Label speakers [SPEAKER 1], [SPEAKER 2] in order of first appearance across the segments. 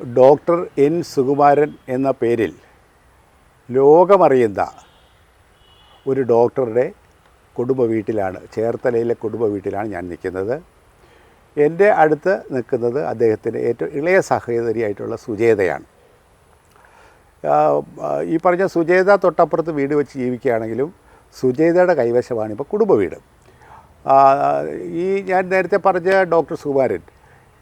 [SPEAKER 1] Doctor N Sukumaran എന്ന പേരിൽ ലോകമറിയുന്ന ഒരു ഡോക്ടറുടെ കുടുംബ വീട്ടിലാണ് ചേർത്തലയിലെ കുടുംബ വീട്ടിലാണ് ഞാൻ നിൽക്കുന്നത്. എന്റെ അടുത്ത് നിൽക്കുന്നത് അദ്ദേഹത്തിന്റെ ഏറ്റവും ഇളയ സഹോദരിയായിട്ടുള്ള സുജേതയാണ്. ഈ പറഞ്ഞ സുജേത തൊട്ടപ്പുറത്ത് വീട് വെച്ച് ജീവിക്കുകയാണെങ്കിലും സുജേതയുടെ കൈവശമാണ് ഇപ്പോൾ കുടുംബ വീട്. ഈ ഞാൻ നേരത്തെ പറഞ്ഞ ഡോക്ടർ സുകുമാരൻ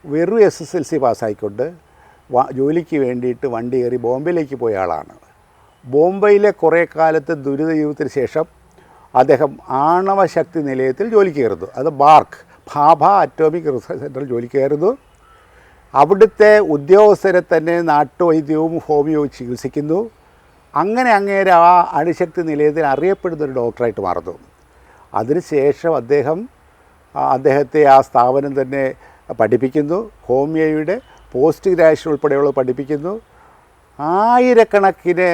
[SPEAKER 1] വെറും എസ് എസ് എൽ സി പാസ്സായിക്കൊണ്ട് ജോലിക്ക് വേണ്ടിയിട്ട് വണ്ടി കയറി ബോംബെയിലേക്ക് പോയ ആളാണ്. ബോംബെയിലെ കുറേ കാലത്തെ ദുരിത ജീവിതത്തിന് ശേഷം അദ്ദേഹം ആണവശക്തി നിലയത്തിൽ ജോലി കയറുന്നു. അത് ബാർക്ക് ഭാഭ അറ്റോമിക് റിസർച്ച് സെന്ററിൽ ജോലി കയറുന്നു. അവിടുത്തെ ഉദ്യോഗസ്ഥരെ തന്നെ നാട്ടുവൈദ്യവും ഹോമിയോ ചികിത്സിക്കുന്നു. അങ്ങനെ അങ്ങേരെ ആ അണുശക്തി നിലയത്തിൽ അറിയപ്പെടുന്ന ഒരു ഡോക്ടറായിട്ട് മാറുന്നു. അതിനുശേഷം അദ്ദേഹം അദ്ദേഹത്തെ ആ സ്ഥാപനം തന്നെ പഠിപ്പിക്കുന്നു. ഹോമിയോയുടെ പോസ്റ്റ് ഗ്രാജുവേഷൻ ഉൾപ്പെടെയുള്ള പഠിപ്പിക്കുന്നു. ആയിരക്കണക്കിന്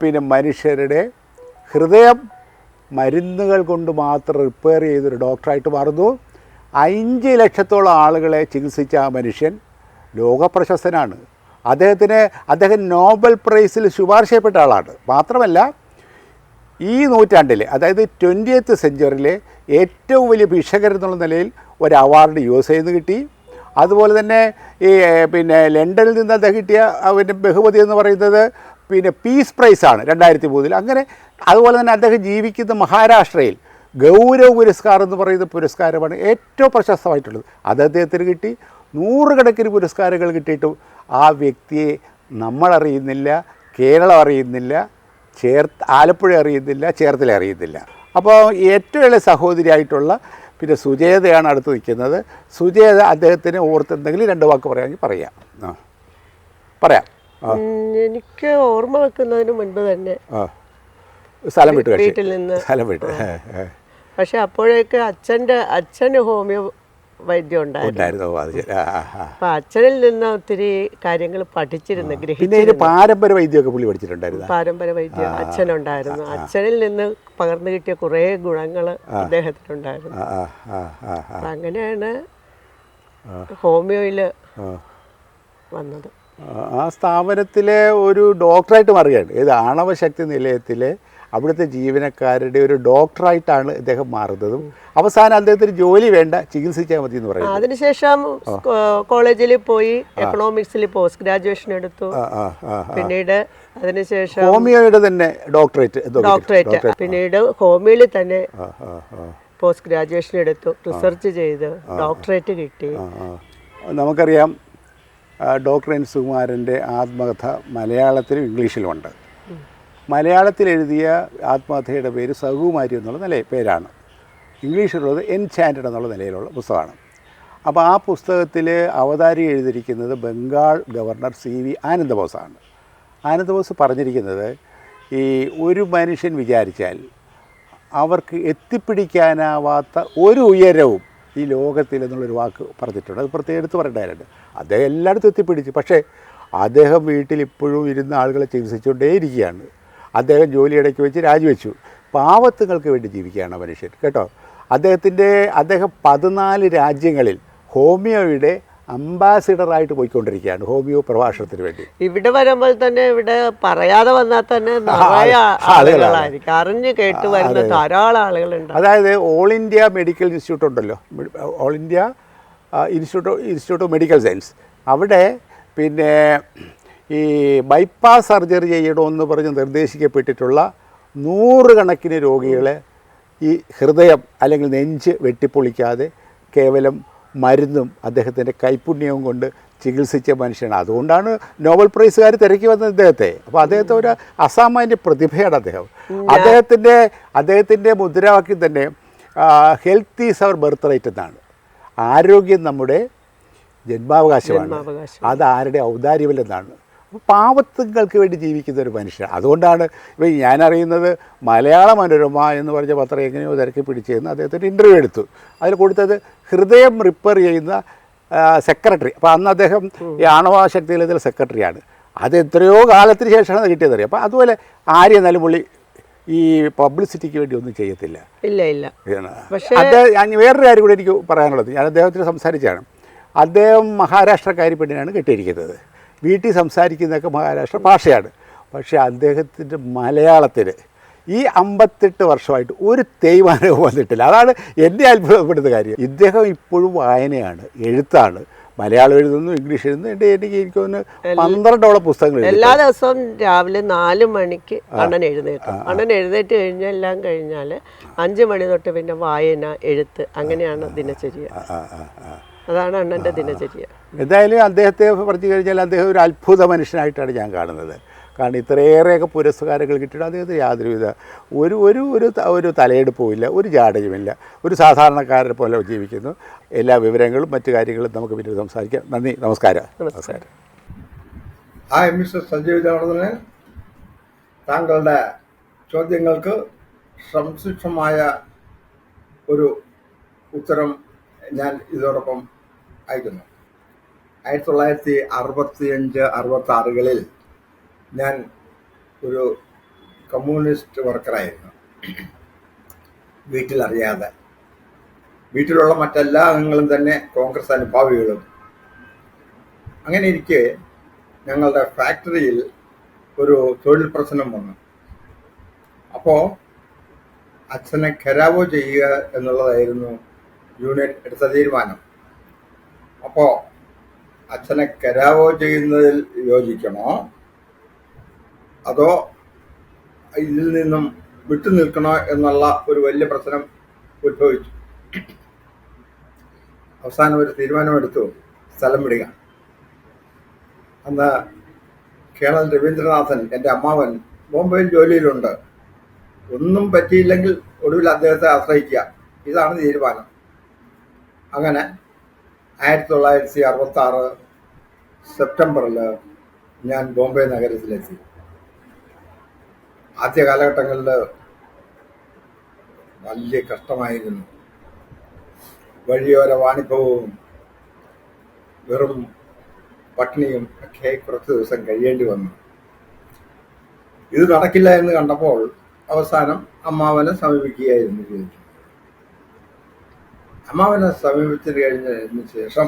[SPEAKER 1] പിന്നെ മനുഷ്യരുടെ ഹൃദയം മരുന്നുകൾ കൊണ്ട് മാത്രം റിപ്പയർ ചെയ്തൊരു ഡോക്ടറായിട്ട് മാറുന്നു. അഞ്ച് ലക്ഷത്തോളം ആളുകളെ ചികിത്സിച്ച ആ മനുഷ്യൻ ലോകപ്രശസ്തനാണ്. അദ്ദേഹത്തിന് അദ്ദേഹം നോബൽ പ്രൈസിൽ ശുപാർശ ചെയ്യപ്പെട്ട ആളാണ്. മാത്രമല്ല ഈ നൂറ്റാണ്ടിലെ അതായത് ട്വന്റിയത്ത് സെഞ്ചുറിയിലെ ഏറ്റവും വലിയ ഭീഷകരെന്നുള്ള നിലയിൽ ഒരു അവാർഡ് യു എസ് നിന്ന് കിട്ടി. അതുപോലെ തന്നെ ഈ പിന്നെ ലണ്ടനിൽ നിന്ന് അദ്ദേഹം കിട്ടിയ അവന്റെ ബഹുമതി എന്ന് പറയുന്നത് പിന്നെ പീസ് പ്രൈസാണ് രണ്ടായിരത്തി മൂന്നിൽ. അങ്ങനെ അതുപോലെ തന്നെ അദ്ദേഹം ജീവിക്കുന്ന മഹാരാഷ്ട്രയിൽ ഗൗരവ പുരസ്കാരം എന്ന് പറയുന്ന പുരസ്കാരമാണ് ഏറ്റവും പ്രശസ്തമായിട്ടുള്ളത്. അത് അദ്ദേഹത്തിന് കിട്ടി. നൂറുകണക്കിന് പുരസ്കാരങ്ങൾ കിട്ടിയിട്ടും ആ വ്യക്തിയെ നമ്മളറിയുന്നില്ല കേരളം അറിയുന്നില്ല ചേർ ആലപ്പുഴ അറിയുന്നില്ല ചേർത്തല അറിയുന്നില്ല. അപ്പോൾ ഏറ്റവും ഇളയ സഹോദരിയായിട്ടുള്ള പിന്നെ സുജേതയാണ് അടുത്ത് നിൽക്കുന്നത്. സുജേത അദ്ദേഹത്തിന് ഓർത്തെന്തെങ്കിലും രണ്ട് വാക്ക് പറയാമെങ്കിൽ പറയാം. ആ. പറയാം.
[SPEAKER 2] എനിക്ക് ഓർമ്മ വെക്കുന്നതിന് മുൻപ് തന്നെ
[SPEAKER 1] സ്ഥലം വിട്ട്
[SPEAKER 2] വീട്ടിൽ നിന്ന്.
[SPEAKER 1] സ്ഥലം വിട്ട്.
[SPEAKER 2] പക്ഷെ അപ്പോഴേക്ക് അച്ഛന്റെ അച്ഛന് ഹോമിയോ വൈദ്യം ഉണ്ടായിരുന്നു. അപ്പൊ അച്ഛനിൽ നിന്ന് ഒത്തിരി കാര്യങ്ങൾ പഠിച്ചിരുന്നു
[SPEAKER 1] ഇതിന് പാരമ്പര്യ വൈദ്യമൊക്കെ പുള്ളി പഠിച്ചിട്ടുണ്ടായിരുന്നു.
[SPEAKER 2] പാരമ്പര്യ വൈദ്യം അച്ഛനുണ്ടായിരുന്നു. അച്ഛനിൽ നിന്ന് പകർന്നു കിട്ടിയ കുറേ ഗുണങ്ങൾ അദ്ദേഹത്തിനുണ്ടായിരുന്നു. അങ്ങനെയാണ് ഹോമിയോയിൽ വന്നത്.
[SPEAKER 1] ആ സ്ഥാപനത്തിലെ ഒരു ഡോക്ടറായിട്ട് മാറുകയാണ്. ഏത് ആണവശക്തി നിലയത്തിലെ അവിടുത്തെ ജീവനക്കാരുടെ ഒരു ഡോക്ടറായിട്ടാണ് ഇദ്ദേഹം മാറുന്നതും. അവസാനം അദ്ദേഹത്തിന് ജോലി വേണ്ട ചികിത്സിച്ചാൽ മതി എന്ന് പറയുന്നത്.
[SPEAKER 2] അതിനുശേഷം കോളേജിൽ പോയി എക്കണോമിക്സിൽ പോസ്റ്റ് ഗ്രാജുവേഷൻ എടുത്തു. പിന്നീട് അതിനുശേഷം
[SPEAKER 1] ഹോമിയോയുടെ തന്നെ ഡോക്ടറേറ്റ്
[SPEAKER 2] ഡോക്ടറേറ്റ്. പിന്നീട് ഹോമിയോയിൽ തന്നെ പോസ്റ്റ് ഗ്രാജുവേഷൻ എടുത്തു. റിസർച്ച് ചെയ്ത് ഡോക്ടറേറ്റ് കിട്ടി.
[SPEAKER 1] നമുക്കറിയാം ഡോക്ടർ എൻ സുകുമാരന്റെ ആത്മകഥ മലയാളത്തിലും ഇംഗ്ലീഷിലുമുണ്ട്. മലയാളത്തിൽ എഴുതിയ ആത്മകഥയുടെ പേര് സഹുമാരി എന്നുള്ള നില പേരാണ്. ഇംഗ്ലീഷിലുള്ളത് എൻചാന്റഡ് എന്നുള്ള നിലയിലുള്ള പുസ്തകമാണ്. അപ്പോൾ ആ പുസ്തകത്തിൽ അവതാരി എഴുതിയിരിക്കുന്നത് ബംഗാൾ ഗവർണർ സി വി ആനന്ദബോസാണ്. ആനന്ദബോസ് പറഞ്ഞിരിക്കുന്നത് ഈ ഒരു മനുഷ്യൻ വിചാരിച്ചാൽ അവർക്ക് എത്തിപ്പിടിക്കാനാവാത്ത ഒരു ഉയരവും ഈ ലോകത്തിൽ എന്നുള്ളൊരു വാക്ക് പറഞ്ഞിട്ടുണ്ട്. അത് പ്രത്യേകം എടുത്ത് പറയേണ്ടതായിട്ട് അദ്ദേഹം എല്ലായിടത്തും എത്തിപ്പിടിച്ചു. പക്ഷേ അദ്ദേഹം വീട്ടിൽ ഇപ്പോഴും ഇരുന്ന ആളുകളെ ചികിത്സിച്ചുകൊണ്ടേയിരിക്കുകയാണ്. അദ്ദേഹം ജോലി ഇടയ്ക്ക് വെച്ച് രാജിവെച്ചു. പാവത്തുങ്ങൾക്ക് വേണ്ടി ജീവിക്കുകയാണ് മനുഷ്യൻ കേട്ടോ. അദ്ദേഹത്തിന്റെ അദ്ദേഹം പതിനാല് രാജ്യങ്ങളിൽ ഹോമിയോയുടെ അംബാസിഡറായിട്ട് പോയിക്കൊണ്ടിരിക്കുകയാണ് ഹോമിയോ പ്രഭാഷണത്തിന് വേണ്ടി.
[SPEAKER 2] ഇവിടെ വരുമ്പോൾ തന്നെ ഇവിടെ പറയാതെ വന്നാൽ തന്നെ ആളുകളായിരിക്കും. അറിഞ്ഞു കേട്ട് വരുന്ന ധാരാളം ആളുകളുണ്ട്.
[SPEAKER 1] അതായത് ഓൾ ഇന്ത്യ മെഡിക്കൽ ഇൻസ്റ്റിറ്റ്യൂട്ട് ഉണ്ടല്ലോ. All India institute institute of medical science. അവിടെ പിന്നെ ഈ ബൈപ്പാസ് സർജറി ചെയ്യണമെന്ന് പറഞ്ഞ് നിർദ്ദേശിക്കപ്പെട്ടിട്ടുള്ള നൂറുകണക്കിന് രോഗികളെ ഈ ഹൃദയം അല്ലെങ്കിൽ നെഞ്ച് വെട്ടിപ്പൊളിക്കാതെ കേവലം മരുന്നും അദ്ദേഹത്തിന്റെ കൈപുണ്യവും കൊണ്ട് ചികിത്സിച്ച മനുഷ്യനാണ്. അതുകൊണ്ടാണ് നോബൽ പ്രൈസുകാർ തിരക്കി വന്നത് ഇദ്ദേഹത്തെ. അപ്പോൾ അദ്ദേഹത്തെ ഒരു അസാമാന്യ പ്രതിഭയാണ് അദ്ദേഹം. അദ്ദേഹത്തിന്റെ അദ്ദേഹത്തിന്റെ മുദ്രാവാക്യം തന്നെ health is our birth right എന്നാണ്. ആരോഗ്യം നമ്മുടെ ജന്മാവകാശമാണ്.
[SPEAKER 2] ജന്മാവകാശം.
[SPEAKER 1] അത് ആരുടെ ഔദാര്യമല്ലെന്നാണ്. അപ്പോൾ പാവത്തുങ്ങൾക്ക് വേണ്ടി ജീവിക്കുന്ന ഒരു മനുഷ്യൻ. അതുകൊണ്ടാണ് ഇപ്പം ഞാനറിയുന്നത് മലയാള മനോരമ എന്ന് പറഞ്ഞ പത്രം എങ്ങനെയോ തിരക്കി പിടിച്ചെന്ന് അദ്ദേഹത്തിന്റെ ഇന്റർവ്യൂ എടുത്തു. അതിൽ കൊടുത്തത് ഹൃദയം റിപ്പയർ ചെയ്യുന്ന സെക്രട്ടറി അപ്പോൾ അന്ന് അദ്ദേഹം ഈ ആണവശക്തി നിലയത്തിലെ സെക്രട്ടറിയാണ് അത് എത്രയോ കാലത്തിന് ശേഷമാണ് അത് കിട്ടിയതറിയാം അപ്പോൾ അതുപോലെ ആര്യ നിലമുള്ളി ഈ പബ്ലിസിറ്റിക്ക് വേണ്ടി ഒന്നും ചെയ്യത്തില്ല.
[SPEAKER 2] ഇല്ല ഇല്ല. പക്ഷേ-
[SPEAKER 1] അദ്ദേഹം ഞാൻ വേറൊരു കാര്യം കൂടെ എനിക്ക് പറയാനുള്ളത്. ഞാൻ അദ്ദേഹത്തിന് സംസാരിച്ചാണ് അദ്ദേഹം മഹാരാഷ്ട്രക്കാരി പെണ്ണിനാണ് കെട്ടിയിരിക്കുന്നത്. വീട്ടിൽ സംസാരിക്കുന്നതൊക്കെ മഹാരാഷ്ട്ര ഭാഷയാണ്. പക്ഷേ അദ്ദേഹത്തിന്റെ മലയാളത്തിൽ ഈ അമ്പത്തെട്ട് വർഷമായിട്ട് ഒരു തേയ്മാനവും വന്നിട്ടില്ല. അതാണ് എന്റെ അത്ഭുതപ്പെടുന്ന കാര്യം. ഇദ്ദേഹം ഇപ്പോഴും വായനയാണ് എഴുത്താണ്. മലയാളം എഴുതുന്നു ഇംഗ്ലീഷ് എഴുതുന്നു എന്റെ എനിക്ക് എനിക്ക് ഒന്ന് പന്ത്രണ്ടോളം പുസ്തകങ്ങൾ
[SPEAKER 2] എല്ലാ ദിവസവും രാവിലെ നാല് മണിക്ക് അണ്ണൻ എഴുന്നേറ്റ്. അണ്ണൻ എഴുന്നേറ്റ് കഴിഞ്ഞാൽ എല്ലാം കഴിഞ്ഞാൽ അഞ്ച് മണി തൊട്ട് പിന്നെ വായന എഴുത്ത് അങ്ങനെയാണ് ദിനചര്യ. അതാണ് അണ്ണന്റെ ദിനചര്യ.
[SPEAKER 1] എന്തായാലും അദ്ദേഹത്തെ പറഞ്ഞു കഴിഞ്ഞാൽ അദ്ദേഹം ഒരു അത്ഭുത മനുഷ്യനായിട്ടാണ് ഞാൻ കാണുന്നത്. കാരണം ഇത്രയേറെയൊക്കെ പുരസ്കാരങ്ങൾ കിട്ടിയിട്ട് അദ്ദേഹത്തിന് യാതൊരുവിധ ഒരു ഒരു ഒരു ഒരു തലയെടുപ്പും ഇല്ല ഒരു ജാടയുമില്ല. ഒരു സാധാരണക്കാരനെ പോലെ ജീവിക്കുന്നു. എല്ലാ വിവരങ്ങളും മറ്റു കാര്യങ്ങളും നമുക്ക് പിന്നീട് സംസാരിക്കാം. നന്ദി നമസ്കാരം.
[SPEAKER 2] നമസ്കാരം.
[SPEAKER 3] ഹായ് മിസ്റ്റർ സഞ്ജീവ് ജനാർദ്ദനൻ താങ്കളുടെ ചോദ്യങ്ങൾക്ക് സംശിക്ഷമായ ഒരു ഉത്തരം ഞാൻ ഇതോടൊപ്പം അയക്കുന്നു ആയിരത്തി തൊള്ളായിരത്തി അറുപത്തിയഞ്ച് അറുപത്തി ആറുകളിൽ ഞാൻ ഒരു കമ്മ്യൂണിസ്റ്റ് വർക്കറായിരുന്നു വീട്ടിലറിയാതെ. വീട്ടിലുള്ള മറ്റെല്ലാ അംഗങ്ങളും തന്നെ കോൺഗ്രസ് അനുഭാവികളും. അങ്ങനെ ഇരിക്കെ ഞങ്ങളുടെ ഫാക്ടറിയിൽ ഒരു തൊഴിൽ പ്രശ്നം വന്നു. അപ്പോൾ അച്ഛനെ ഖരാവോ ചെയ്യുക എന്നുള്ളതായിരുന്നു യൂണിയൻ എടുത്ത തീരുമാനം. അപ്പോൾ അച്ഛനെ കരാവോ ചെയ്യുന്നതിൽ യോജിക്കണോ? അതോ ഇതിൽ നിന്നും വിട്ടു നിൽക്കണോ എന്നുള്ള ഒരു വലിയ പ്രശ്നം ഉത്ഭവിച്ചു. അവസാനം ഒരു തീരുമാനമെടുത്തു. സ്ഥലം വിടുക. അന്ന് കേണൽ രവീന്ദ്രനാഥൻ എന്റെ അമ്മാവൻ ബോംബെയിൽ ജോലിയിലുണ്ട്. ഒന്നും പറ്റിയില്ലെങ്കിൽ ഒടുവിൽ അദ്ദേഹത്തെ ആശ്രയിക്കുക. ഇതാണ് തീരുമാനം. അങ്ങനെ ആയിരത്തി തൊള്ളായിരത്തി അറുപത്തി ആറ് സെപ്റ്റംബറിൽ ഞാൻ ബോംബെ നഗരത്തിലെത്തി. ആദ്യ കാലഘട്ടങ്ങളിൽ വലിയ കഷ്ടമായിരുന്നു. വഴിയോര വാണിഭവും വെറും പട്ടിണിയും ഒക്കെ കുറച്ച് ദിവസം കഴിയേണ്ടി വന്നു. ഇത് നടക്കില്ല എന്ന് കണ്ടപ്പോൾ അവസാനം അമ്മാവനെ സമീപിക്കുകയായിരുന്നു. ചെയ്തത് അമ്മാവനെ സമീപിച്ചത് കഴിഞ്ഞതിന് ശേഷം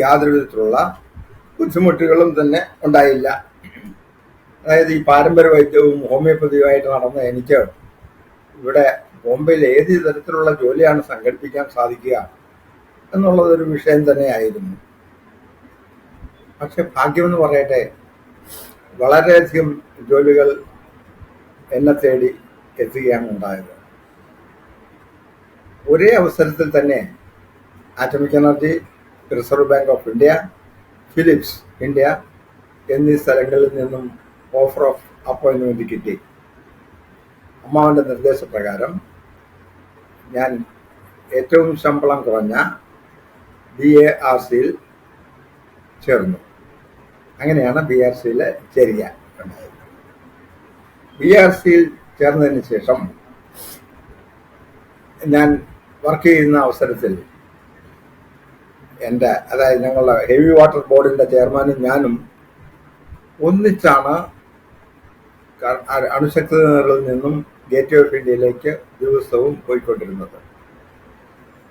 [SPEAKER 3] യാതൊരു വിധത്തിലുള്ള ബുദ്ധിമുട്ടുകളും തന്നെ ഉണ്ടായില്ല. അതായത് ഈ പാരമ്പര്യ വൈദ്യവും ഹോമിയോപ്പതിയുമായിട്ട് നടന്ന എനിക്ക് ഇവിടെ ബോംബെയിൽ ഏത് തരത്തിലുള്ള ജോലിയാണ് സംഘടിപ്പിക്കാൻ സാധിക്കുക എന്നുള്ളതൊരു വിഷയം തന്നെയായിരുന്നു. പക്ഷെ ഭാഗ്യമെന്ന് പറയട്ടെ വളരെയധികം ജോലികൾ എന്നെ തേടി എത്തുകയാണ് ഉണ്ടായത്. ഒരേ അവസരത്തിൽ തന്നെ atomic energy Reserve Bank of India Philips India എന്നീ സ്ഥലങ്ങളിൽ നിന്നും ഓഫർ ഓഫ് അപ്പോയിൻമെന്റ് കിട്ടി. അമ്മാവന്റെ നിർദ്ദേശപ്രകാരം ഞാൻ ഏറ്റവും ശമ്പളം കുറഞ്ഞ ബി എ ആർ സിയിൽ ചേർന്നു. അങ്ങനെയാണ് ബി ആർ സിയിൽ ചേരുക ഉണ്ടായത്. ബി ആർ സിയിൽ ചേർന്നതിന് ശേഷം ഞാൻ വർക്ക് ചെയ്യുന്ന അവസരത്തിൽ എന്റെ അതായത് ഞങ്ങളുടെ ഹെവി വാട്ടർ ബോർഡിന്റെ ചെയർമാനും ഞാനും ഒന്നിച്ചാണ് ക- അണുശക്തി നിലയിൽ നിന്നും ഗേറ്റ് ഓഫ് ഇന്ത്യയിലേക്ക് ദിവസവും പോയിക്കൊണ്ടിരുന്നത്.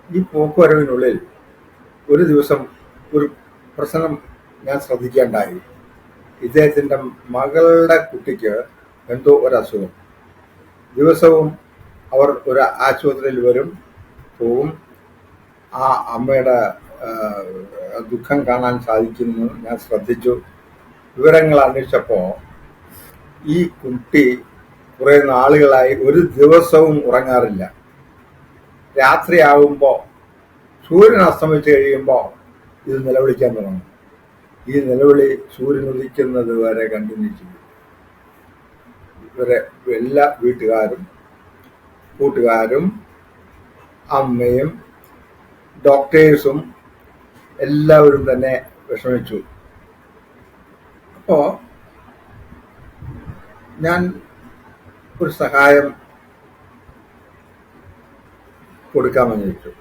[SPEAKER 3] ഈ പോക്കുവരവിനുള്ളിൽ ഒരു ദിവസം ഒരു പ്രശ്നം ഞാൻ ശ്രദ്ധിക്കേണ്ടായി. ഇദ്ദേഹത്തിന്റെ മകളുടെ കുട്ടിക്ക് എന്തോ ഒരു അസുഖം ദിവസവും അവർ ഒരു ആശുപത്രിയിൽ വരും. പോവും ആ അമ്മയുടെ ദുഃഖം കാണാൻ സാധിക്കുന്നു. ഞാൻ ശ്രദ്ധിച്ചു. വിവരങ്ങൾ അന്വേഷിച്ചപ്പോൾ ഈ കുട്ടി കുറേ നാളുകളായി ഒരു ദിവസവും ഉറങ്ങാറില്ല. രാത്രിയാവുമ്പോൾ സൂര്യൻ അസ്തമിച്ച് കഴിയുമ്പോൾ ഇത് നിലവിളിക്കാൻ തുടങ്ങും. ഈ നിലവിളി സൂര്യൻ ഉദിക്കുന്നത് വരെ കണ്ടിന്യൂ ചെയ്യും. ഇവരെ എല്ലാ വീട്ടുകാരും കൂട്ടുകാരും അമ്മയും ഡോക്ടേഴ്സും എല്ലാവരും തന്നെ വിഷമിച്ചു. അപ്പോ ഞാൻ ഒരു സഹായം കൊടുക്കാമെന്ന് ചോദിച്ചു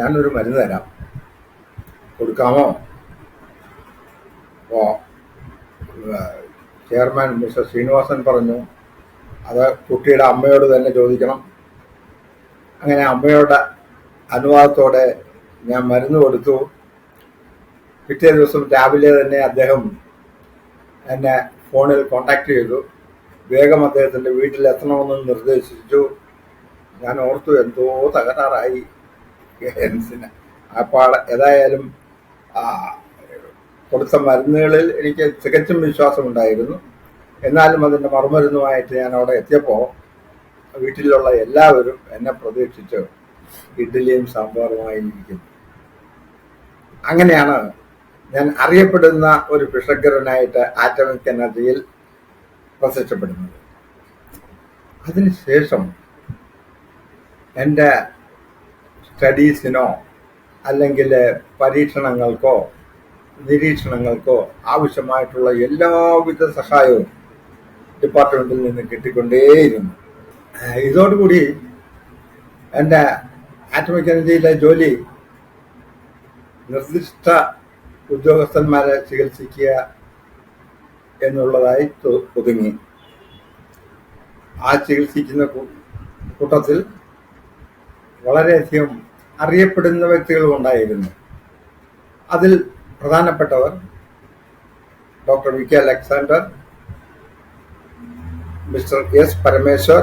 [SPEAKER 3] ഞാനൊരു മരുന്ന് തരാം. കൊടുക്കാമോ? അപ്പോ ചെയർമാൻ മിസ്റ്റർ ശ്രീനിവാസൻ പറഞ്ഞു അത് കുട്ടിയുടെ അമ്മയോട് തന്നെ ചോദിക്കണം. അങ്ങനെ അമ്മയുടെ അനുവാദത്തോടെ ഞാൻ മരുന്ന് കൊടുത്തു. പിറ്റേ ദിവസം രാവിലെ തന്നെ അദ്ദേഹം എന്നെ ഫോണിൽ കോണ്ടാക്ട് ചെയ്തു. വേഗം അദ്ദേഹത്തിന്റെ വീട്ടിൽ എത്തണമെന്ന് നിർദ്ദേശിച്ചു. ഞാൻ ഓർത്തു എന്തോ തകരാറായി. ഹെൻസിന് അപ്പോൾ ഏതായാലും കൊടുത്ത മരുന്നുകളിൽ എനിക്ക് തികച്ചും വിശ്വാസമുണ്ടായിരുന്നു. എന്നാലും അതിന്റെ മറുമരുന്നുമായിട്ട് ഞാൻ അവിടെ എത്തിയപ്പോൾ വീട്ടിലുള്ള എല്ലാവരും എന്നെ പ്രതീക്ഷിച്ച് ഇഡ്ഡലിയും സാമ്പാറുമായി ഇരിക്കുന്നു അങ്ങനെയാണ് ഞാൻ അറിയപ്പെടുന്ന ഒരു പിഷഗ്രനായിട്ട് ആറ്റമിക് എനർജിയിൽ പ്രത്യക്ഷപ്പെടുന്നത് അതിനുശേഷം എന്റെ സ്റ്റഡീസിനോ അല്ലെങ്കിൽ പരീക്ഷണങ്ങൾക്കോ നിരീക്ഷണങ്ങൾക്കോ ആവശ്യമായിട്ടുള്ള എല്ലാവിധ സഹായവും ഡിപ്പാർട്ട്മെന്റിൽ നിന്ന് കിട്ടിക്കൊണ്ടേയിരുന്നു. ഇതോടുകൂടി എന്റെ ആറ്റമിക് എനർജിയിലെ ജോലി നിർദ്ദിഷ്ട ഉദ്യോഗസ്ഥന്മാരെ ചികിത്സിക്കുക എന്നുള്ളതായി ഒതുങ്ങി. ആ ചികിത്സിക്കുന്ന കൂട്ടത്തിൽ വളരെയധികം അറിയപ്പെടുന്ന വ്യക്തികളും ഉണ്ടായിരുന്നു. അതിൽ പ്രധാനപ്പെട്ടവർ doctor V K Alexander mister S Parameshwar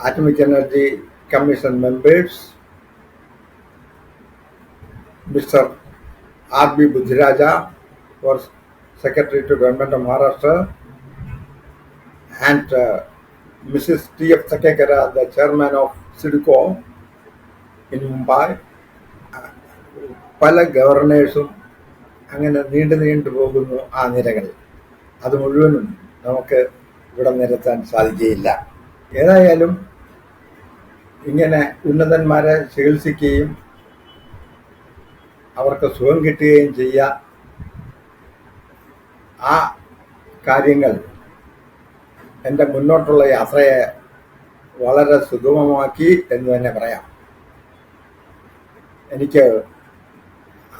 [SPEAKER 3] atomic Energy Commission members Mr. R.B. Budhiraja was Secretary to Government of Maharashtra and uh, Mrs. T.F. Sakekara, the Chairman of SIDCO in Mumbai. പല ഗവർണേഴ്സും അങ്ങനെ നീണ്ടു നീണ്ടു പോകുന്നു ആ നിരകളിൽ അത് മുഴുവനും നമുക്ക് ഇവിടെ നിരത്താൻ സാധിക്കുകയില്ല ഏതായാലും ഇങ്ങനെ ഉന്നതന്മാരെ ചികിത്സിക്കുകയും അവർക്ക് സുഖം കിട്ടുകയും ചെയ്യുക. ആ കാര്യങ്ങൾ എന്റെ മുന്നോട്ടുള്ള യാത്രയെ വളരെ സുഗമമാക്കി എന്ന് തന്നെ പറയാം. എനിക്ക്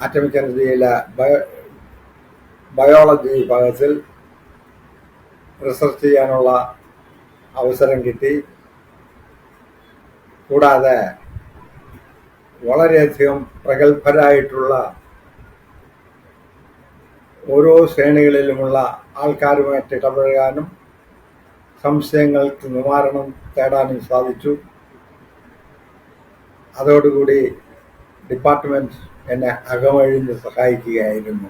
[SPEAKER 3] ആറ്റമിക് എനർജിയിലെ ബയോ ബയോളജി വിഭാഗത്തിൽ റിസർച്ച് ചെയ്യാനുള്ള അവസരം കിട്ടി. കൂടാതെ വളരെയധികം പ്രഗത്ഭരായിട്ടുള്ള ഓരോ ശ്രേണികളിലുമുള്ള ആൾക്കാരുമായിട്ട് ഇടപഴകാനും സംശയങ്ങൾക്ക് നിവാരണം തേടാനും സാധിച്ചു. അതോടുകൂടി ഡിപ്പാർട്ട്മെന്റ് എന്നെ അകമഴിഞ്ഞ് സഹായിക്കുകയായിരുന്നു.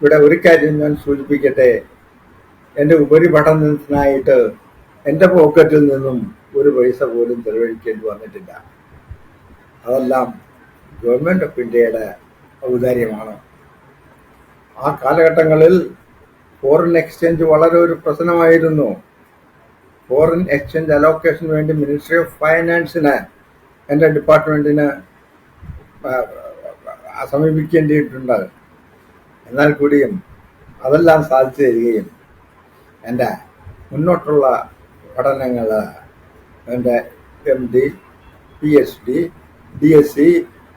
[SPEAKER 3] ഇവിടെ ഒരു കാര്യം ഞാൻ സൂചിപ്പിക്കട്ടെ? എന്റെ ഉപരിപഠനത്തിനായിട്ട് എന്റെ പോക്കറ്റിൽ നിന്നും ഒരു പൈസ പോലും ചെലവഴിക്കേണ്ടി വന്നിട്ടില്ല. അതെല്ലാം ഗവൺമെന്റ് ഓഫ് ഇന്ത്യയുടെ ഔദാര്യമാണ്. ആ കാലഘട്ടങ്ങളിൽ ഫോറിൻ എക്സ്ചേഞ്ച് വളരെ ഒരു പ്രശ്നമായിരുന്നു. ഫോറിൻ എക്സ്ചേഞ്ച് അലോക്കേഷന് വേണ്ടി മിനിസ്ട്രി ഓഫ് ഫൈനാൻസിന് എന്റെ ആ, സമീപിക്കേണ്ടിയിട്ടുണ്ട്. എന്നാൽ കൂടിയും അതെല്ലാം സാധിച്ചു തരികയും എന്റെ മുന്നോട്ടുള്ള പഠനങ്ങൾ എന്റെ M D P H D D S C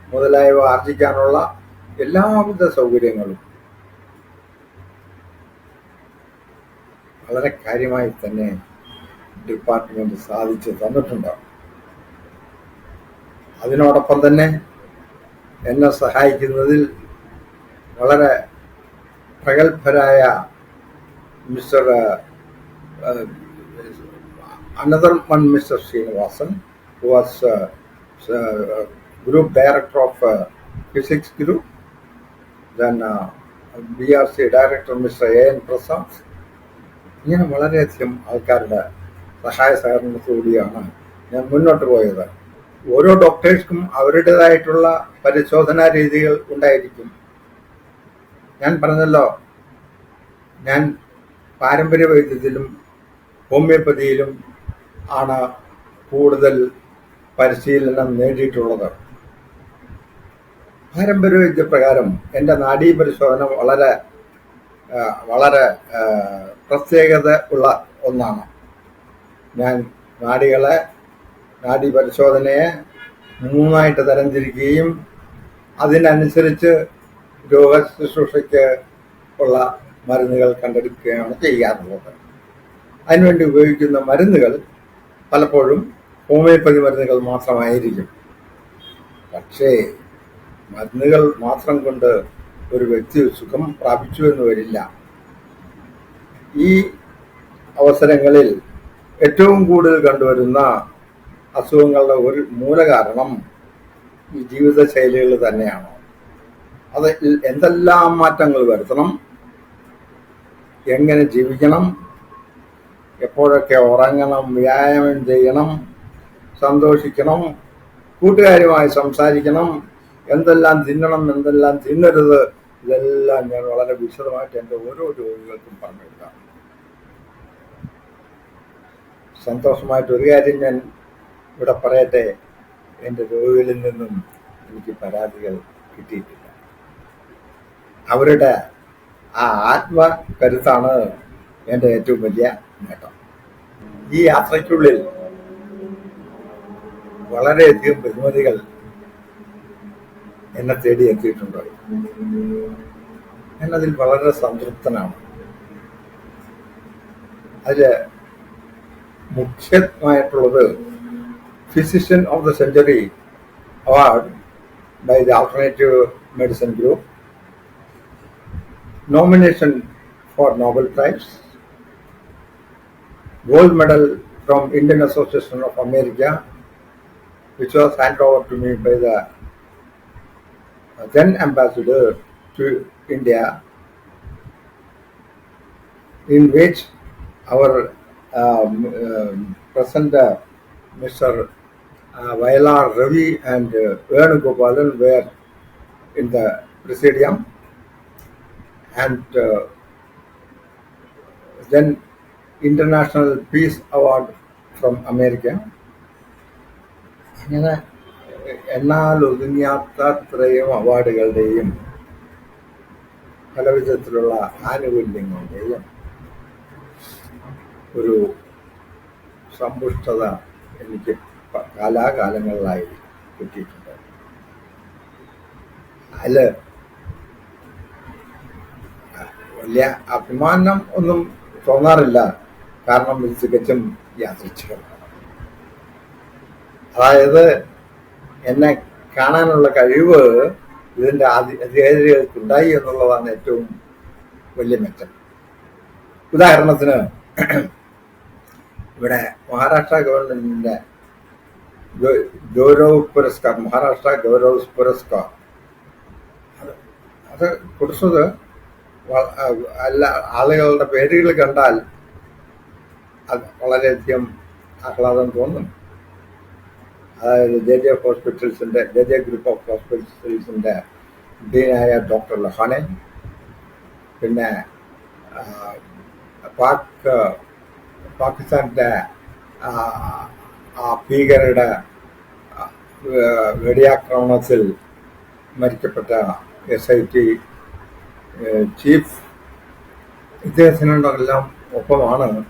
[SPEAKER 3] മുതലായവ ആർജിക്കാനുള്ള എല്ലാവിധ സൗകര്യങ്ങളും വളരെ കാര്യമായി തന്നെ ഡിപ്പാർട്ട്മെന്റ് സാധിച്ചു തന്നിട്ടുണ്ട്. അതിനോടൊപ്പം തന്നെ എന്നെ സഹായിക്കുന്നതിൽ വളരെ പ്രഗത്ഭരായ mister another one mister Srinivasan was group director of physics group then B R C director mister A N. Prasad. ഇങ്ങനെ വളരെയധികം ആൾക്കാരുടെ സഹായ സഹകരണത്തോടുകൂടിയാണ് ഞാൻ മുന്നോട്ട് പോയത് ഓരോ ഡോക്ടേഴ്സ്ക്കും അവരുടേതായിട്ടുള്ള പരിശോധനാ രീതികൾ ഉണ്ടായിരിക്കും ഞാൻ പറഞ്ഞല്ലോ ഞാൻ പാരമ്പര്യ വൈദ്യത്തിലും ഹോമിയോപ്പതിയിലും ആണ് കൂടുതൽ പരിശീലനം നേടിയിട്ടുള്ളത്. പാരമ്പര്യ വൈദ്യപ്രകാരം എന്റെ നാഡീ പരിശോധന വളരെ വളരെ പ്രത്യേകത ഉള്ള ഒന്നാണ്. ഞാൻ നാടികളെ നാഡി പരിശോധനയെ മൂന്നായിട്ട് തരംതിരിക്കുകയും അതിനനുസരിച്ച് രോഗശുശ്രൂഷയ്ക്ക് ഉള്ള മരുന്നുകൾ കണ്ടെടുക്കുകയാണ് ചെയ്യാറുള്ളത്. അതിനുവേണ്ടി ഉപയോഗിക്കുന്ന മരുന്നുകൾ പലപ്പോഴും ഹോമിയോപ്പതി മരുന്നുകൾ മാത്രമായിരിക്കും. പക്ഷേ മരുന്നുകൾ മാത്രം കൊണ്ട് ഒരു വ്യക്തി സുഖം പ്രാപിച്ചു എന്ന് വരില്ല. ഈ അവസരങ്ങളിൽ ഏറ്റവും കൂടുതൽ കണ്ടുവരുന്ന അസുഖങ്ങളുടെ ഒരു മൂലകാരണം ഈ ജീവിതശൈലികൾ തന്നെയാണ്. അത് എന്തെല്ലാം മാറ്റങ്ങൾ വരുത്തണം എങ്ങനെ ജീവിക്കണം? എപ്പോഴൊക്കെ ഉറങ്ങണം? വ്യായാമം ചെയ്യണം? സന്തോഷിക്കണം? കൂട്ടുകാരുമായി സംസാരിക്കണം? എന്തെല്ലാം തിന്നണം? എന്തെല്ലാം തിന്നരുത്? ഇതെല്ലാം ഞാൻ വളരെ വിശദമായിട്ട് എന്റെ ഓരോ രോഗികൾക്കും പറഞ്ഞു കൊടുക്കാം സന്തോഷമായിട്ട് ഒരു കാര്യം ഞാൻ ഇവിടെ പറയട്ടെ. എന്റെ രോഗികളിൽ നിന്നും എനിക്ക് പരാതികൾ കിട്ടിയിട്ടില്ല. അവരുടെ ആ ആത്മകരുത്താണ് എന്റെ ഏറ്റവും വലിയ നേട്ടം. ഈ യാത്രയ്ക്കുള്ളിൽ വളരെയധികം ബഹുമതികൾ എന്നെ തേടി എത്തിയിട്ടുണ്ട് ഞാനതിൽ വളരെ സംതൃപ്തനാണ്. അതിൽ മുഖ്യമായിട്ടുള്ളത് physician of the century award by the alternative medicine group nomination for Nobel Prize, gold medal from Indian Association of America, which was handed over to me by the uh, then ambassador to India, in which our um, um, present uh, Mr. Uh, Vailar Ravi and uh, Venugopalan were in the presidium. And uh, then International Peace Award from America. അങ്ങനെ എന്നാൽ ഒതുങ്ങാത്ത ഇത്രയും അവാർഡുകളുടെയും പല വിധത്തിലുള്ള ആനുകൂല്യങ്ങളുടെയും ഒരു സമ്പുഷ്ടത എനിക്ക് കാലാകാലങ്ങളിലായി കിട്ടിയിട്ടുണ്ട് അതിൽ വലിയ അഭിമാനം ഒന്നും തോന്നാറില്ല. കാരണം തികച്ചും യാദൃച്ഛികമാണ് അതായത് എന്നെ കാണാനുള്ള കഴിവ് ഇതിന്റെ അധി- അധികാരികൾക്ക് ഉണ്ടായി എന്നുള്ളതാണ് ഏറ്റവും വലിയ മെച്ചം. ഉദാഹരണത്തിന് ഇവിടെ മഹാരാഷ്ട്ര ഗവൺമെന്റിന്റെ ഗൗരവ പുരസ്കാർ മഹാരാഷ്ട്ര ഗൗരവ് പുരസ്കാർ അത് കൊടുത്തത് അല്ല ആളുകളുടെ പേരുകൾ കണ്ടാൽ അത് വളരെയധികം ആഹ്ലാദം തോന്നും. അതായത് ജെ ജെ ഹോസ്പിറ്റൽസിന്റെ ജെ ജെ ഗ്രൂപ്പ് ഓഫ് ഹോസ്പിറ്റൽസിന്റെ ഡീനായ ഡോക്ടർ ലഹാനെ പിന്നെ പാക് പാകിസ്ഥാന്റെ ആ, ഭീകരരുടെ വെടിയാക്രമണത്തിൽ മരിക്കപ്പെട്ട എസ് ഐ ടി ചീഫ് ഇദ്ദേഹത്തിനോടെല്ലാം ഒപ്പമാണ്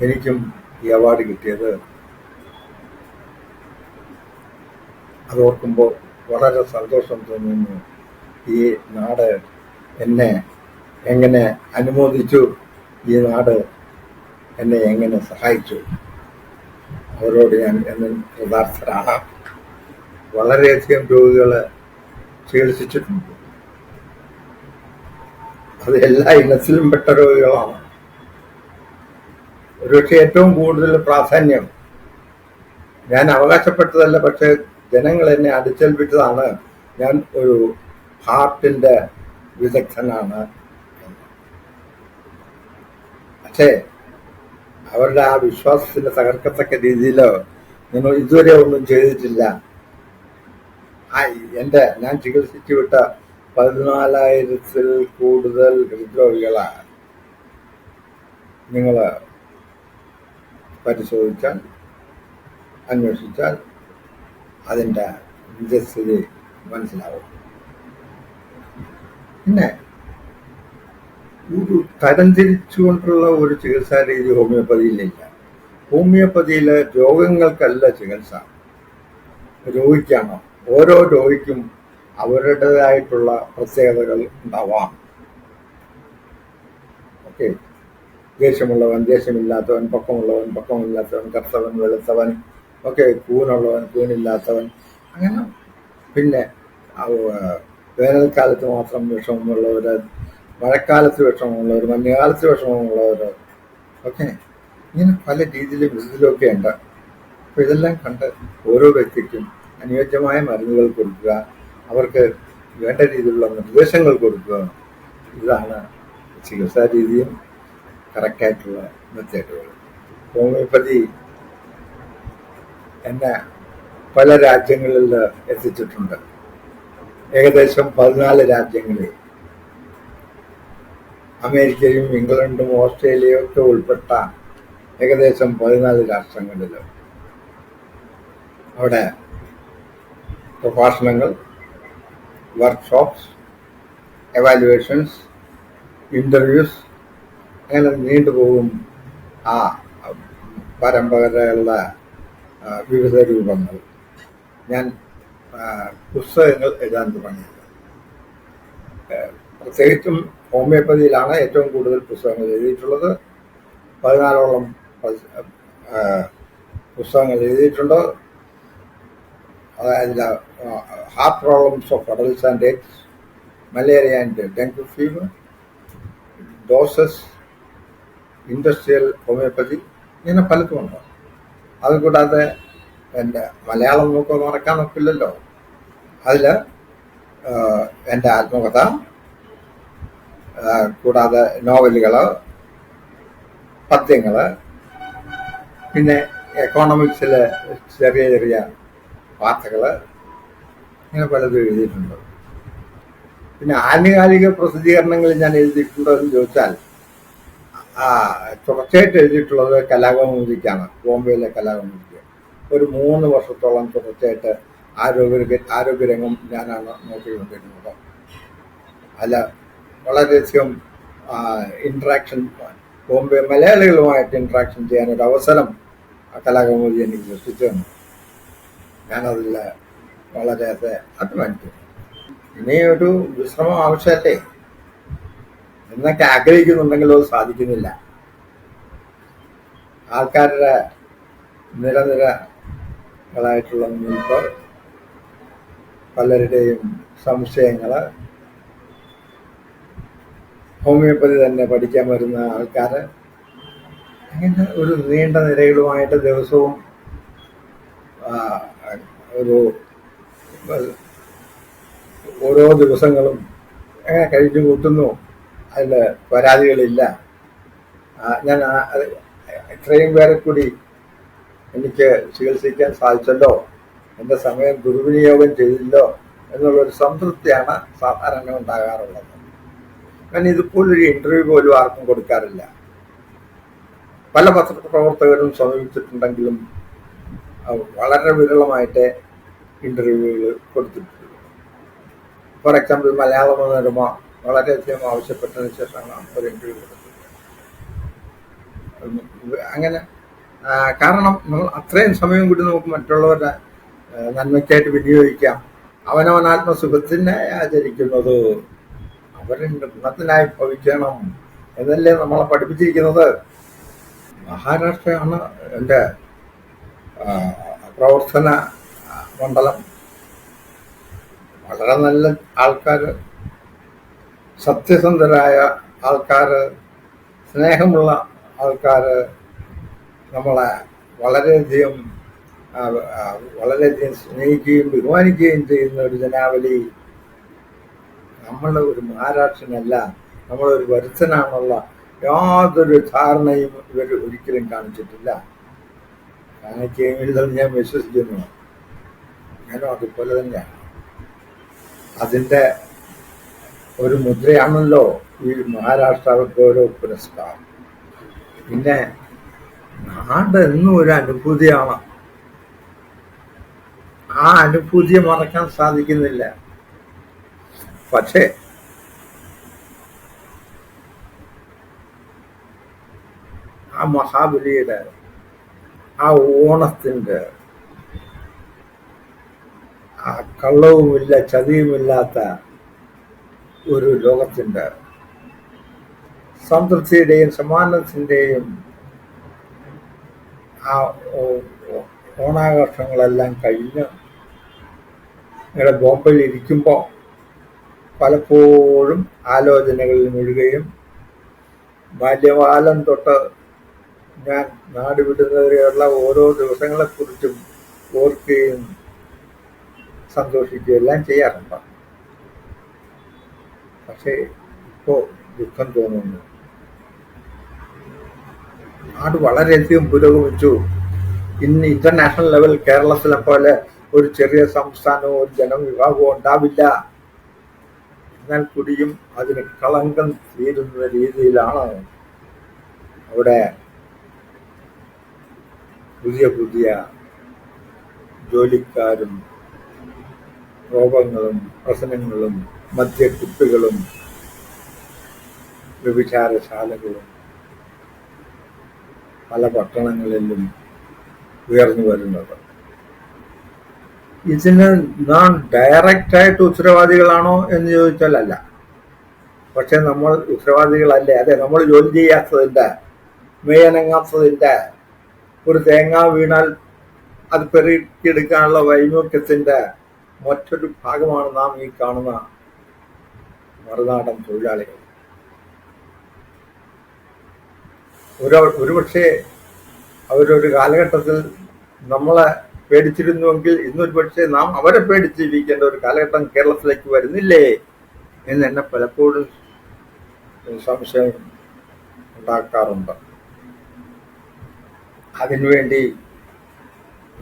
[SPEAKER 3] എനിക്കും ഈ അവാർഡ് കിട്ടിയത്. അത് ഓർക്കുമ്പോൾ വളരെ സന്തോഷം തോന്നുന്നു. ഈ നാട് എന്നെ എങ്ങനെ അനുമോദിച്ചു? ഈ നാട് എന്നെ എങ്ങനെ സഹായിച്ചു? അവരോട് ഞാൻ എന്നും കൃതാർത്ഥരാണ്. വളരെയധികം രോഗികളെ ചികിത്സിച്ചിട്ടുണ്ട്. അത് എല്ലാ ഇനത്തിലും പെട്ട രോഗികളാണ് ഒരുപക്ഷെ ഏറ്റവും കൂടുതൽ പ്രാധാന്യം ഞാൻ അവകാശപ്പെട്ടതല്ല പക്ഷെ ജനങ്ങൾ എന്നെ അടിച്ചേൽപ്പിച്ചതാണ്. ഞാൻ ഒരു ഹാർട്ടിന്റെ വിദഗ്ധനാണ്. പക്ഷേ അവരുടെ ആ വിശ്വാസത്തിന്റെ തകർക്കത്തക്ക രീതിയിൽ നിങ്ങൾ ഇതുവരെ ഒന്നും ചെയ്തിട്ടില്ല. ആ എന്റെ ഞാൻ ചികിത്സിച്ചു വിട്ട പതിനാലായിരത്തിൽ കൂടുതൽ ഹൃദ്രോഗികളാണ് നിങ്ങൾ പരിശോധിച്ചാൽ അന്വേഷിച്ചാൽ അതിന്റെ നിജസ്ഥിതി മനസ്സിലാവും. പിന്നെ ഒരു തരംതിരിച്ചുകൊണ്ടുള്ള ഒരു ചികിത്സാ രീതി ഹോമിയോപ്പതിയിലില്ല. ഹോമിയോപ്പതിയിൽ രോഗങ്ങൾക്കല്ല ചികിത്സ. രോഗിക്കാണ്? ഓരോ രോഗിക്കും അവരുടേതായിട്ടുള്ള പ്രത്യേകതകൾ ഉണ്ടാവാം. ഓക്കെ. ദേഷ്യമുള്ളവൻ ദേഷ്യമില്ലാത്തവൻ പക്കമുള്ളവൻ പക്കമില്ലാത്തവൻ കർത്തവൻ വെളുത്തവൻ ഒക്കെ കൂനുള്ളവൻ കൂനില്ലാത്തവൻ അങ്ങനെ പിന്നെ വേനൽക്കാലത്ത് മാത്രം വിഷമമുള്ളവർ മഴക്കാലത്ത് വിഷമമുള്ളവർ മഞ്ഞുകാലത്ത് വിഷമമുള്ളവർ ഒക്കെ ഇങ്ങനെ പല രീതിയിലും വിധത്തിലൊക്കെ ഉണ്ട് അപ്പോൾ ഇതെല്ലാം കണ്ട് ഓരോ വ്യക്തിക്കും അനുയോജ്യമായ മരുന്നുകൾ കൊടുക്കുക അവർക്ക് വേണ്ട രീതിയിലുള്ള നിർദ്ദേശങ്ങൾ കൊടുക്കുക. ഇതാണ് ചികിത്സാ രീതിയും കറക്റ്റായിട്ടുള്ള മെത്തേഡുകൾ ഹോമിയോപ്പതി എന്നെ പല രാജ്യങ്ങളിൽ എത്തിച്ചിട്ടുണ്ട്. ഏകദേശം പതിനാല് രാജ്യങ്ങളിൽ. അമേരിക്കയും ഇംഗ്ലണ്ടും ഓസ്ട്രേലിയയും ഒക്കെ ഉൾപ്പെട്ട ഏകദേശം പതിനാല് രാഷ്ട്രങ്ങളിൽ. അവിടെ പ്രഭാഷണങ്ങൾ വർക്ക്ഷോപ്സ് എവാലുവേഷൻസ് ഇന്റർവ്യൂസ് അങ്ങനെ നീണ്ടുപോകും ആ പരമ്പരയുള്ള വിവിധ രൂപങ്ങൾ. ഞാൻ പുസ്തകങ്ങൾ എഴുതാൻ തുടങ്ങിയത്. പ്രത്യേകിച്ചും ഹോമിയോപ്പതിയിലാണ് ഏറ്റവും കൂടുതൽ പുസ്തകങ്ങൾ എഴുതിയിട്ടുള്ളത്. പതിനാലോളം പുസ്തകങ്ങൾ എഴുതിയിട്ടുണ്ട്. അതിൽ heart problems of adults and eggs malaria and dengue fever doses industrial homeopathy ഇങ്ങനെ പലതുമുണ്ട് അതുകൂടാതെ എന്റെ മലയാളം നമുക്ക് മറക്കാൻ നോക്കില്ലല്ലോ അതിൽ എന്റെ ആത്മകഥ കൂടാതെ നോവലുകൾ പദ്യങ്ങൾ പിന്നെ എക്കോണമിക്സിലെ ചെറിയ ചെറിയ വാർത്തകൾ ഇങ്ങനെ പലതും എഴുതിയിട്ടുണ്ട്. പിന്നെ ആനുകാലിക പ്രസിദ്ധീകരണങ്ങളിൽ ഞാൻ എഴുതിയിട്ടുണ്ടോ എന്ന് ചോദിച്ചാൽ തുടർച്ചയായിട്ട് എഴുതിയിട്ടുള്ളത് കലാകൗമുദിക്കാണ് ബോംബെയിലെ കലാകൗമുദിക്ക് ഒരു മൂന്ന് വർഷത്തോളം തുടർച്ചയായിട്ട് ആരോഗ്യ ആരോഗ്യരംഗം ഞാനാണ് നോക്കിക്കൊണ്ടിരുന്നത്. അല്ല വളരെയധികം ഇൻട്രാക്ഷൻ ബോംബെ മലയാളികളുമായിട്ട് ഇൻട്രാക്ഷൻ ചെയ്യാനൊരു അവസരം ആ കലാകൗമുദി എനിക്ക് സൃഷ്ടിച്ചു തന്നു. ഞാനതിൽ വളരെയേറെ അഭിമാനിക്കുന്നു. ഇനി ഒരു വിശ്രമം ആവശ്യമല്ലേ എന്നൊക്കെ ആഗ്രഹിക്കുന്നുണ്ടെങ്കിലും അത് സാധിക്കുന്നില്ല. ആൾക്കാരുടെ നിരനിരകളായിട്ടുള്ള നിൽപ്പ് പലരുടെയും സംശയങ്ങൾ ഹോമിയോപ്പതി തന്നെ പഠിക്കാൻ വരുന്ന ആൾക്കാർ അങ്ങനെ ഒരു നീണ്ട നിരകളുമായിട്ട് ദിവസവും ഒരു ഓരോ ദിവസങ്ങളും എങ്ങനെ കഴിഞ്ഞു കൂട്ടുന്നു അതിൽ പരാതികളില്ല. ഞാൻ ഇത്രയും പേരെ കൂടി എനിക്ക് ചികിത്സിക്കാൻ സാധിച്ചല്ലോ. എന്റെ സമയം ദുർവിനിയോഗം ചെയ്തില്ലോ എന്നുള്ളൊരു സംതൃപ്തിയാണ് സാധാരണ ഉണ്ടാകാറുള്ളത്. ഞാൻ ഇതുപോലൊരു ഇന്റർവ്യൂ പോലും ആർക്കും കൊടുക്കാറില്ല. പല പത്രപ്രവർത്തകരും സമീപിച്ചിട്ടുണ്ടെങ്കിലും വളരെ വിരളമായിട്ട് ഇന്റർവ്യൂകൾ കൊടുത്തിട്ടുള്ളൂ ഫോർ എക്സാമ്പിൾ മലയാള മനോരമ വളരെയധികം ആവശ്യപ്പെട്ടതിന് ശേഷമാണ് ഒരു ഇന്റർവ്യൂ കൊടുത്തത്. അങ്ങനെ കാരണം നമ്മൾ അത്രയും സമയം കൂടി നമുക്ക് മറ്റുള്ളവരുടെ നന്മയ്ക്കായിട്ട് വിനിയോഗിക്കാം. അവനവനാത്മസുഖത്തിനെ ആചരിക്കുന്നത് അവരുടെ ഗുണത്തിനായി ഭവിക്കണം എന്നല്ലേ നമ്മളെ പഠിപ്പിച്ചിരിക്കുന്നത്? മഹാരാഷ്ട്രയാണ് എന്റെ പ്രവർത്തന മണ്ഡലം. വളരെ നല്ല ആൾക്കാർ സത്യസന്ധരായ ആൾക്കാർ സ്നേഹമുള്ള ആൾക്കാർ നമ്മളെ വളരെയധികം വളരെയധികം സ്നേഹിക്കുകയും ബഹുമാനിക്കുകയും ചെയ്യുന്ന ഒരു ജനാവലി. നമ്മൾ ഒരു മഹാരാഷ്ട്രനല്ല നമ്മളൊരു വരുത്തനാണെന്നുള്ള യാതൊരു ധാരണയും ഇവർ ഒരിക്കലും കാണിച്ചിട്ടില്ല. കാണിക്കുകയുമില്ലെന്ന് ഞാൻ വിശ്വസിക്കുന്നു. ഞാനും അതുപോലെ തന്നെയാണ്. അതിന്റെ ഒരു മുദ്രയാണല്ലോ ഈ മഹാരാഷ്ട്ര ഗൗരവ പുരസ്കാരം. പിന്നെ നാട് എന്നും ഒരു അനുഭൂതിയാണ്. ആ അനുഭൂതിയെ മറക്കാൻ സാധിക്കുന്നില്ല. പക്ഷേ ആ മഹാബലിയുടെ ആ ഓണത്തിന്റെ ആ കള്ളവുമില്ല ചതിയുമില്ലാത്ത ഒരു ലോകത്തിന്റെ സംതൃപ്തിയുടെയും സമാനത്തിന്റെയും ആ ഓണാഘോഷങ്ങളെല്ലാം കഴിഞ്ഞ് നിങ്ങളുടെ ബോംബെയിൽ ഇരിക്കുമ്പോൾ പലപ്പോഴും ആലോചനകളിൽ മുഴുകയും ബാല്യകാലം തൊട്ട് ഞാൻ നാട് വിടുന്നവരെയുള്ള ഓരോ ദിവസങ്ങളെക്കുറിച്ചും ഓർക്കുകയും സന്തോഷിക്കുകയും എല്ലാം ചെയ്യാറുണ്ട്. പക്ഷേ ഇപ്പോൾ ദുഃഖം തോന്നുന്നു. നാട് വളരെയധികം പുരോഗമിച്ചു. ഇന്ന് ഇന്റർനാഷണൽ ലെവൽ കേരളത്തിലെ പോലെ ഒരു ചെറിയ സംസ്ഥാനവും ഒരു ജനവിഭാഗവും ഉണ്ടാവില്ല. എന്നാൽ കൂടിയും അതിന് കളങ്കം തീരുന്ന രീതിയിലാണ് അവിടെ പുതിയ പുതിയ ജോലിക്കാരും രോഗങ്ങളും പ്രശ്നങ്ങളും മദ്യക്കുപ്പികളും വ്യഭിചാരശാലകളും പല പട്ടണങ്ങളിലും ഉയർന്നു വരുന്നത്. ഇതിന് നാം ഡയറക്റ്റായിട്ട് ഉത്തരവാദികളാണോ എന്ന് ചോദിച്ചാൽ അല്ല പക്ഷെ നമ്മൾ ഉത്തരവാദികളല്ലേ? അതെ നമ്മൾ ജോലി ചെയ്യാത്തതിന്റെ മേയനങ്ങാത്തതിന്റെ ഒരു തേങ്ങ വീണാൽ അത് പെറുക്കിയെടുക്കാനുള്ള വൈമുഖ്യത്തിന്റെ മറ്റൊരു ഭാഗമാണ് നാം ഈ കാണുന്ന മറുനാടൻ തൊഴിലാളികൾ. ഒരു ഒരുപക്ഷെ അവരൊരു കാലഘട്ടത്തിൽ നമ്മളെ പേടിച്ചിരുന്നുവെങ്കിൽ ഇന്നൊരു പക്ഷേ നാം അവരെ പേടിച്ച് ജീവിക്കേണ്ട ഒരു കാലഘട്ടം കേരളത്തിലേക്ക് വരുന്നില്ലേ എന്ന് എന്നെ പലപ്പോഴും സംശയം ഉണ്ടാക്കാറുണ്ട്. അതിനുവേണ്ടി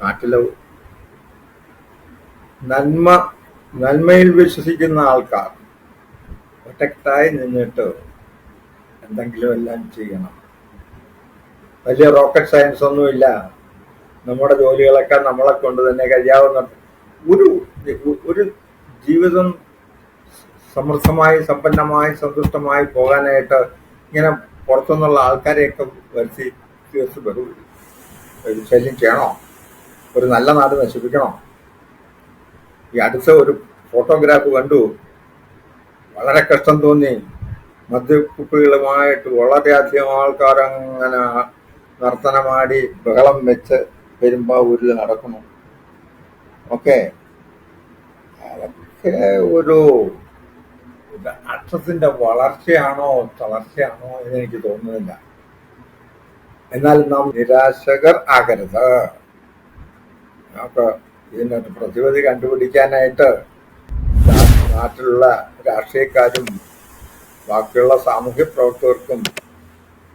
[SPEAKER 3] നാട്ടിലെ. നന്മ നന്മയിൽ വിശ്വസിക്കുന്ന ആൾക്കാർ പ്രൊട്ടക്റ്റായി നിന്നിട്ട് എന്തെങ്കിലും എല്ലാം ചെയ്യണം. വലിയ റോക്കറ്റ് സയൻസ് ഒന്നുമില്ല. നമ്മുടെ ജോലികളൊക്കെ നമ്മളെ കൊണ്ട് തന്നെ കഴിയാവുന്ന ഒരു ഒരു ജീവിതം സമൃദ്ധമായി സമ്പന്നമായി സന്തുഷ്ടമായി പോകാനായിട്ട് ഇങ്ങനെ പുറത്തുനിന്നുള്ള ആൾക്കാരെയൊക്കെ വരുത്തി തീർത്ത് ശല്യം ചെയ്യണോ? ഒരു നല്ല നാട് നശിപ്പിക്കണോ? ഈ അടുത്ത ഒരു ഫോട്ടോഗ്രാഫ് കണ്ടു. വളരെ കഷ്ടം തോന്നി. മദ്യക്കുപ്പികളുമായിട്ട് വളരെയധികം ആൾക്കാർ അങ്ങനെ നർത്തനമാടി ബഹളം വെച്ച് പെരുമ്പാവൂരിൽ നടക്കുന്നു. ഓക്കെ. അതൊക്കെ ഒരു രാഷ്ട്രത്തിന്റെ വളർച്ചയാണോ തളർച്ചയാണോ എന്ന് എനിക്ക് തോന്നുന്നില്ല. എന്നാൽ നാം നിരാശകർ ആകരുത്. നമുക്ക് ഇതിനകത്ത് പ്രതിവിധി കണ്ടുപിടിക്കാനായിട്ട് നാട്ടിലുള്ള രാഷ്ട്രീയക്കാരും ബാക്കിയുള്ള സാമൂഹ്യ പ്രവർത്തകർക്കും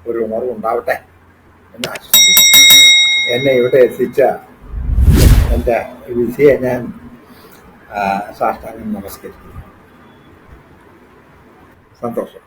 [SPEAKER 3] ഒരു ഉണർവുണ്ടാവട്ടെ എന്ന് ആശംസിക്കുന്നു. എന്നെ ഇവിടെ എത്തിച്ച എന്റെ വിധിയെ ഞാൻ സാഷ്ടാംഗം നമസ്കരിക്കുന്നു. സന്തോഷം.